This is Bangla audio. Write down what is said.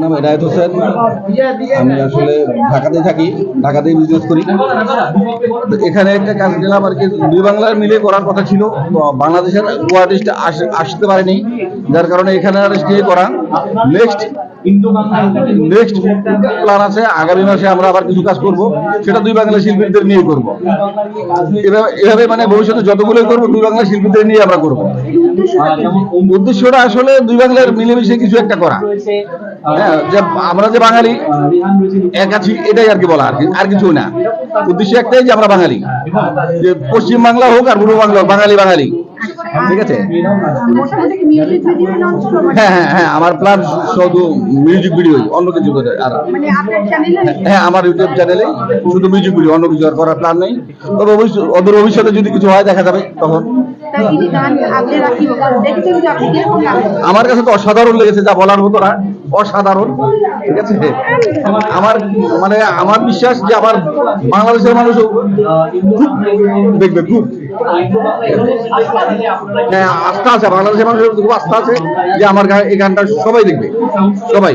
নাম এনায়েত হোসেন। আমি আসলে ঢাকাতে থাকি, ঢাকাতেই বিজনেস করি। এখানে একটা কাজ দিলাম আর কি দুই বাংলার মিলে করার কথা ছিল। বাংলাদেশের কোয়ার্টিস্ট আসতে পারেনি। যার কারণে এখানে আর স্টে করা। নেক্সট নেক্সট প্ল্যান আছে। আগামী মাসে আমরা আবার কিছু কাজ করব। সেটা দুই বাংলা শিল্পীদের নিয়ে করব। এভাবে মানে ভবিষ্যতে যতগুলোই করব, দুই বাংলা শিল্পীদের নিয়ে আমরা করব। উদ্দেশ্যটা আসলে দুই বাংলার মিলেমিশে কিছু একটা করা। হ্যাঁ যে আমরা যে বাঙালি এক আছি এটাই আর কি বলা আর কি আর কিছু না। উদ্দেশ্য একটাই যে আমরা বাঙালি। যে পশ্চিম বাংলা হোক আর পূর্ব বাংলা হোক, বাঙালি বাঙালি। ঠিক আছে? হ্যাঁ হ্যাঁ হ্যাঁ আমার প্ল্যান শুধু মিউজিক ভিডিও অন্য কিছু করে আর মানে হ্যাঁ আমার ইউটিউব চ্যানেলে শুধু মিউজিক ভিডিও অন্য কিছু আর করার প্ল্যান নেই। তবে অদূর ভবিষ্যতে যদি কিছু হয় দেখা যাবে তখন। আমার কাছে তো অসাধারণ লেগেছে যা বলার মতো না। অসাধারণ, ঠিক আছে? আমার মানে আমার বিশ্বাস যে আমার বাংলাদেশের মানুষও খুব দেখবে, খুব। হ্যাঁ আস্থা আছে। বাংলাদেশের মানুষের খুব আস্থা আছে যে আমার এই গানটা সবাই দেখবে। সবাই।